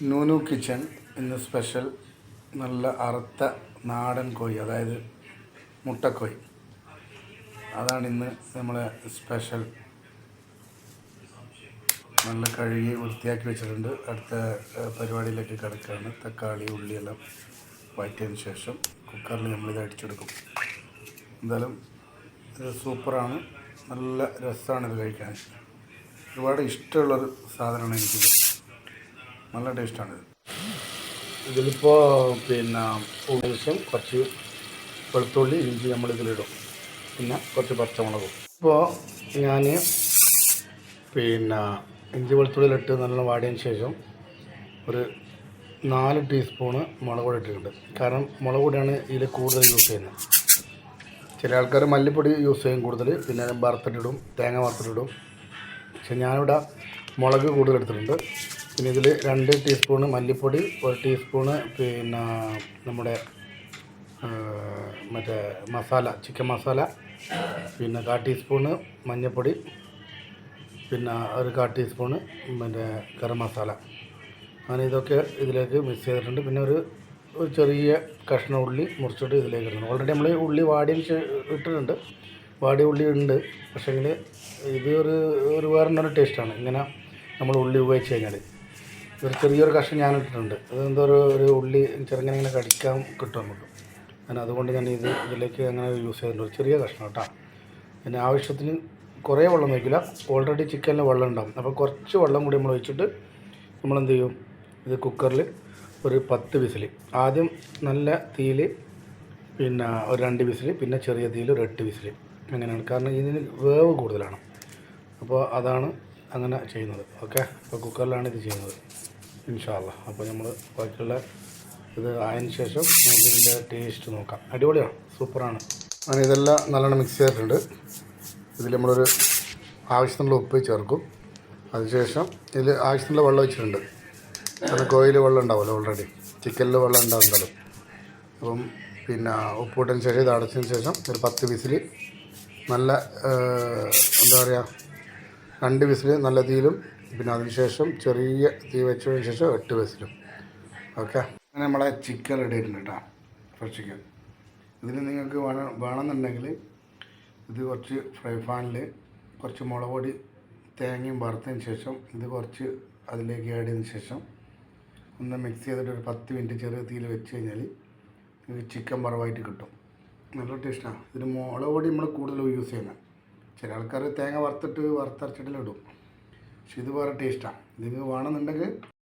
Nunu kitchen ഇന്ന് special നല്ല അറുത്ത നാടൻ കോഴി അതായത് മുട്ടക്കോഴി. അതാണ് ഇന്ന് നമ്മളെ സ്പെഷ്യൽ. നല്ല കഴുകി വൃത്തിയാക്കി വെച്ചിട്ടുണ്ട്. അടുത്ത പരിപാടിയിലേക്ക് കിടക്കുകയാണ്. തക്കാളി ഉള്ളിയെല്ലാം വഴറ്റിയതിന് ശേഷം കുക്കറിൽ നമ്മളിത് അടിച്ചെടുക്കും. എന്തായാലും ഇത് സൂപ്പറാണ്. നല്ല രസമാണ് ഇത് കഴിക്കാൻ. ഒരുപാട് ഇഷ്ടമുള്ളൊരു സാധനമാണ് എനിക്കിത്. നല്ല ടേസ്റ്റാണ് ഇതിലിപ്പോൾ പിന്നെ ഉള്ളിശം കുറച്ച് വെളുത്തുള്ളി ഇഞ്ചി നമ്മൾ ഇതിലിടും. പിന്നെ കുറച്ച് പച്ചമുളകും. ഇപ്പോൾ ഞാൻ പിന്നെ ഇഞ്ചി വെളുത്തുള്ളിയിലിട്ട് നല്ല വാടിയതിന് ശേഷം ഒരു നാല് ടീസ്പൂണ് മുളക് പൊടി ഇട്ടിട്ടുണ്ട്. കാരണം മുളക് പൊടിയാണ് ഇതിൽ കൂടുതൽ യൂസ് ചെയ്യുന്നത്. ചില ആൾക്കാർ മല്ലിപ്പൊടി യൂസ് ചെയ്യും കൂടുതൽ. പിന്നെ വറുത്തിട്ടിടും തേങ്ങ വറുത്തിട്ടിടും. പക്ഷെ ഞാനിവിടെ മുളക് കൂടുതൽ എടുത്തിട്ടുണ്ട്. പിന്നെ ഇതിൽ രണ്ട് ടീസ്പൂണ് മല്ലിപ്പൊടി ഒരു ടീസ്പൂണ് പിന്നെ നമ്മുടെ മറ്റേ മസാല ചിക്കൻ മസാല പിന്നെ കാ ടീസ്പൂണ് മഞ്ഞൾപ്പൊടി പിന്നെ ഒരു കാ ടീസ്പൂണ് മറ്റേ ഗരം മസാല. അങ്ങനെ ഇതൊക്കെ ഇതിലേക്ക് മിക്സ് ചെയ്തിട്ടുണ്ട്. പിന്നെ ഒരു ഒരു ചെറിയ കഷ്ണം ഉള്ളി മുറിച്ചിട്ട് ഇതിലേക്ക് ഇടണം. ഓൾറെഡി നമ്മൾ ഉള്ളി വാടി ഇട്ടിട്ടുണ്ട്. വാടി ഉള്ളി ഉണ്ട്. പക്ഷേങ്കിൽ ഇത് ഒരു ഒരു വേറെ ടേസ്റ്റാണ് ഇങ്ങനെ നമ്മൾ ഉള്ളി ഉപയോഗിച്ച് കഴിഞ്ഞാൽ ഒരു ചെറിയൊരു കഷ്ണം ഞാൻ ഇട്ടിട്ടുണ്ട്. അത് എന്തോ ഒരു ഒരു ഉള്ളി ചെറുങ്ങനെ ഇങ്ങനെ കടിക്കാൻ കിട്ടും നമുക്ക്. ഞാൻ അതുകൊണ്ട് ഞാൻ ഇത് ഇതിലേക്ക് അങ്ങനെ യൂസ് ചെയ്തിട്ടുണ്ട്. ഒരു ചെറിയ കഷ്ണം കേട്ടോ. പിന്നെ ആവശ്യത്തിന് കുറേ വെള്ളം വയ്ക്കില്ല ഓൾറെഡി ചിക്കനിൽ വെള്ളം ഉണ്ടാകും അപ്പോൾ കുറച്ച് വെള്ളം കൂടി നമ്മൾ ഒഴിച്ചിട്ട് നമ്മൾ എന്ത് ചെയ്യും? ഇത് കുക്കറിൽ ഒരു പത്ത് വിസിൽ. ആദ്യം നല്ല തീയിൽ പിന്നെ ഒരു രണ്ട് വിസിൽ പിന്നെ ചെറിയ തീയിൽ ഒരു എട്ട് വിസിൽ. അങ്ങനെയാണ്. കാരണം ഇതിന് വേവ് കൂടുതലാണ്. അപ്പോൾ അതാണ് അങ്ങനെ ചെയ്യുന്നത്. ഓക്കെ അപ്പോൾ കുക്കറിലാണ് ഇത് ചെയ്യുന്നത്. ഇൻഷാല്ല അപ്പോൾ നമ്മൾ ബാക്കിയുള്ള ഇത് ആയതിനു ശേഷം നമുക്ക് ഇതിന്റെ ടേസ്റ്റ് നോക്കാം. അടിപൊളിയാണ് സൂപ്പറാണ്. അങ്ങനെ ഇതെല്ലാം നല്ലോണം മിക്സ് ചെയ്തിട്ടുണ്ട്. ഇതിൽ നമ്മളൊരു ആവശ്യത്തിനുള്ള ഉപ്പ് ചേർക്കും. അതിനുശേഷം ഇതിൽ ആവശ്യത്തിനുള്ള വെള്ളം വെച്ചിട്ടുണ്ട് കാരണം കോയിൽ വെള്ളം ഉണ്ടാവുമല്ലോ ഓൾറെഡി ചിക്കനിൽ വെള്ളം ഉണ്ടാവുന്നുണ്ടല്ലോ അപ്പം പിന്നെ ഉപ്പിട്ടതിന് ശേഷം ഇത് അടച്ചതിന് ശേഷം ഒരു പത്ത് വിസിൽ നല്ല എന്താ പറയുക രണ്ട് വിസിൽ നല്ല തീയിലും പിന്നെ അതിനുശേഷം ചെറിയ തീ വെച്ചതിന് ശേഷം എട്ട് വിസിലും. ഓക്കെ? അങ്ങനെ നമ്മളെ ചിക്കൻ റെഡി ആയിട്ടുണ്ട് കേട്ടോ ഫ്രഷ് ചിക്കൻ ഇതിൽ നിങ്ങൾക്ക് വേണം വേണമെന്നുണ്ടെങ്കിൽ ഇത് കുറച്ച് ഫ്രൈ പാനിൽ കുറച്ച് മുളക് പൊടി തേങ്ങയും വറുത്തതിന് ശേഷം ഇത് കുറച്ച് അതിലേക്ക് ആഡ് ചെയ്തതിന് ശേഷം ഒന്ന് മിക്സ് ചെയ്തിട്ട് ഒരു പത്ത് മിനിറ്റ് ചെറിയ തീയിൽ വെച്ച് കഴിഞ്ഞാൽ നിങ്ങൾക്ക് ചിക്കൻ വറവായിട്ട് കിട്ടും. നല്ല ടേസ്റ്റാണ് ഇതിന് മുളക് പൊടി നമ്മൾ കൂടുതൽ യൂസ് ചെയ്യുന്നത്. ചില ആൾക്കാർ തേങ്ങ വറുത്തിട്ട് വറുത്തരച്ചിട്ടിലിടും. പക്ഷെ ഇത് വേറെ ടേസ്റ്റാണ് നിങ്ങൾക്ക് വേണമെന്നുണ്ടെങ്കിൽ